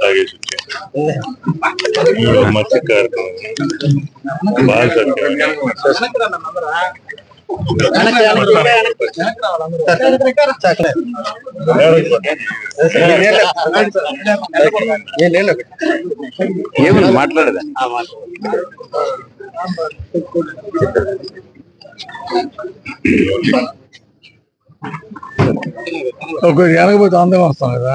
తాగేసి వచ్చేసి మత్స్య కార్యక్రమం బాగా ఏమన్నా మాట్లాడదా? ఒక వెనకపోతే అందరం వస్తాం కదా.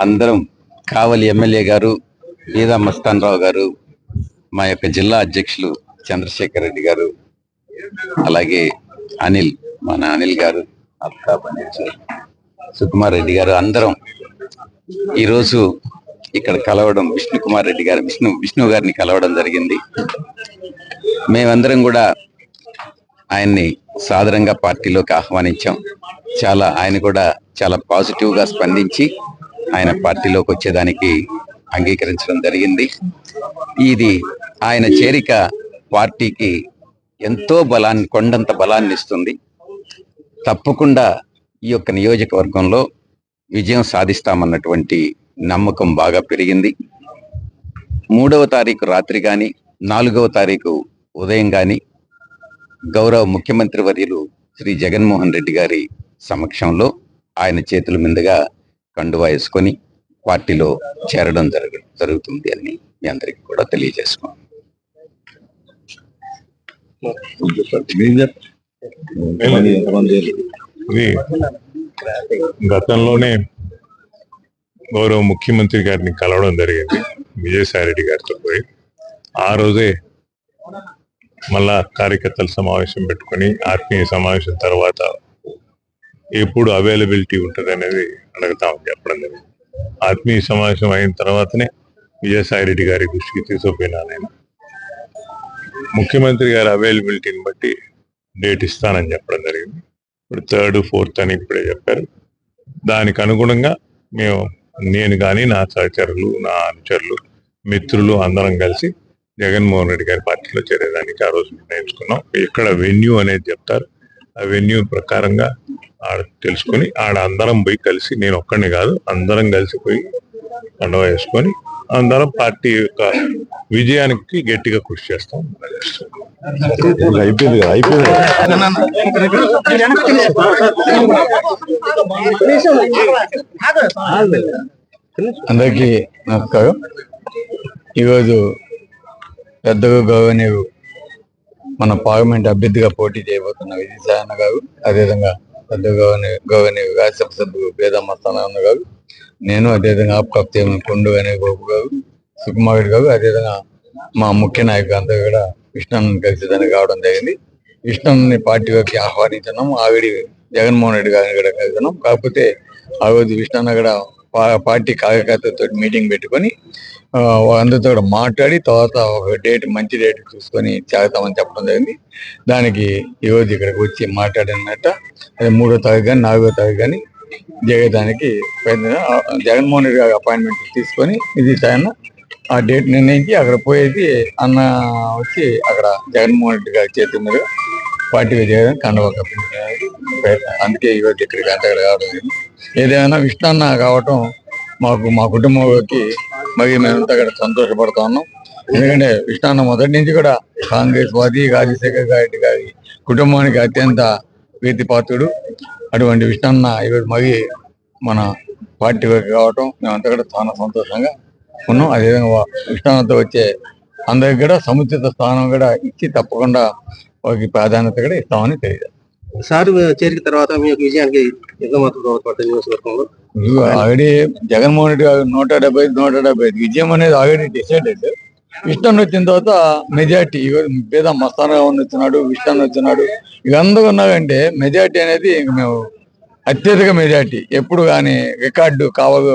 అందరం కావలి ఎమ్మెల్యే గారు బీదా మస్తాన్ రావు గారు మా యొక్క జిల్లా అధ్యక్షులు చంద్రశేఖర్ రెడ్డి గారు అలాగే అనిల్ మన అనిల్ గారు అత్తా పన్నీర్ సుకుమార్ రెడ్డి గారు అందరం ఈరోజు ఇక్కడ కలవడం విష్ణు కుమార్ రెడ్డి గారు విష్ణు విష్ణు గారిని కలవడం జరిగింది. మేమందరం కూడా ఆయన్ని సాధారణంగా పార్టీలోకి ఆహ్వానించాం. చాలా ఆయన కూడా చాలా పాజిటివ్గా స్పందించి ఆయన పార్టీలోకి వచ్చేదానికి అంగీకరించడం జరిగింది. ఇది ఆయన చేరిక పార్టీకి ఎంతో బలాన్ని కొండంత బలాన్ని ఇస్తుంది. తప్పకుండా ఈ యొక్క నియోజకవర్గంలో విజయం సాధిస్తామన్నటువంటి నమ్మకం బాగా పెరిగింది. మూడవ తారీఖు రాత్రి కానీ నాలుగవ తారీఖు ఉదయం కానీ గౌరవ ముఖ్యమంత్రి వర్యులు శ్రీ జగన్మోహన్ రెడ్డి గారి సమక్షంలో ఆయన చేతుల మీదుగా కండువా వేసుకొని పార్టీలో చేరడం జరగ జరుగుతుంది అని మీ అందరికీ కూడా తెలియజేసుకోండి గతంలోనే గౌరవ ముఖ్యమంత్రి గారిని కలవడం జరిగింది విజయసాయి రెడ్డి గారితో పోయి. ఆ రోజే మళ్ళా కార్యకర్తల సమావేశం పెట్టుకొని ఆత్మీయ సమావేశం తర్వాత ఎప్పుడు అవైలబిలిటీ ఉంటుంది అనేది అడుగుతామని చెప్పడం జరిగింది. ఆత్మీయ సమావేశం అయిన తర్వాతనే విజయసాయి రెడ్డి గారి దృష్టికి తీసుకుపోయినా నేను. ముఖ్యమంత్రి గారి అవైలబిలిటీని బట్టి డేట్ ఇస్తానని చెప్పడం జరిగింది. ఇప్పుడు థర్డ్ ఫోర్త్ అని ఇప్పుడే చెప్పారు. దానికి అనుగుణంగా మేము నేను కానీ నా సహచరులు నా అనుచరులు మిత్రులు అందరం కలిసి జగన్మోహన్ రెడ్డి గారి పార్టీలో చేరేదానికి ఆ రోజు నిర్ణయించుకున్నాం. ఇక్కడ వెన్యూ అనేది చెప్తారు. ఆ వెన్యూ ప్రకారంగా ఆడ తెలుసుకొని ఆడ అందరం పోయి కలిసి నేను ఒక్కడిని కాదు అందరం కలిసి పోయి పండుగ వేసుకొని అందరం పార్టీ యొక్క విజయానికి గట్టిగా కృషి చేస్తాం చేస్తాం. అయిపోయింది కదా అయిపోయింది అందరికీ నమస్కారం. ఈరోజు పెద్దగా గౌరవనీయులు మన పార్లమెంట్ అభ్యర్థిగా పోటీ చేయబోతున్న విజయసాయన్న గారు అదేవిధంగా పెద్ద గౌరవనీయ గౌరవనీయులు రాజ్యసభ సభ్యులు బేదమ్మస్తానన్న గారు నేను అదేవిధంగా ఆప్కాప్తేమ కొండు అనే బాబు గారు సుకుమారుడు గారు అదేవిధంగా మా ముఖ్య నాయకులు అందరూ కూడా కృష్ణన్ కలిసి దాన్ని కావడం జరిగింది. కృష్ణన్ని పార్టీలోకి ఆహ్వానించినాం ఆవిడి జగన్మోహన్ రెడ్డి గారిని కూడా కలిసినాం కాకపోతే ఆ రోజు కృష్ణన్న కూడా పార్టీ కార్యకర్తలతో మీటింగ్ పెట్టుకొని అందరితో కూడా మాట్లాడి తర్వాత ఒక డేట్ మంచి డేట్ చూసుకొని చేరతామని చెప్పడం జరిగింది. దానికి ఈ రోజు ఇక్కడికి వచ్చి మాట్లాడినట్ట. అది మూడో తారీఖు కానీ నాలుగో తారీఖు కానీ జరగడానికి ప్రయత్నం. జగన్మోహన్ రెడ్డి గారి అపాయింట్మెంట్ తీసుకొని ఇది ఆయన ఆ డేట్ నిర్ణయించి అక్కడ పోయేది అన్న వచ్చి అక్కడ జగన్మోహన్ రెడ్డి గారి చేతి మీద పార్టీ విజయం కండవ ప్రయత్నం అందుకే ఈరోజు ఇక్కడికి అంతగా కావడం ఏదైనా విష్ణన్న కావటం మాకు మా కుటుంబంలోకి మరి మేమంతా కూడా సంతోషపడతా ఉన్నాం. ఎందుకంటే విష్ణన్న మొదటి నుంచి కూడా కాంగ్రెస్ వాది రాజశేఖర్ రెడ్డి గారి కుటుంబానికి అత్యంత ప్రీతిపాత్రుడు. అటువంటి విష్ణన్న ఈరోజు మరి మన పార్టీలోకి కావటం మేమంతా కూడా చాలా సంతోషంగా ఉన్నాం. అదేవిధంగా వా- విష్ణన్నతో వచ్చే అందరికి కూడా సముచిత స్థానం కూడా ఇచ్చి తప్పకుండా వారికి ప్రాధాన్యత కూడా ఇస్తామని తెలియదు సార్ చేరిక తర్వాత విజయానికి ఆల్రెడీ జగన్మోహన్ రెడ్డి గారు నూట డెబ్బై ఐదు, నూట డెబ్బై ఐదు విజయం అనేది ఆల్రెడీ డిసైడెడ్ విష్ణు వచ్చిన తర్వాత మెజార్టీ పేద మస్తానా వచ్చినాడు విష్ణు వచ్చినాడు. ఇక అందరూ ఉన్నారంటే మెజార్టీ అనేది మేము అత్యధిక మెజార్టీ. ఎప్పుడు కానీ రికార్డు కావలు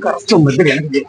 கஷ்டம் வந்து எனக்கு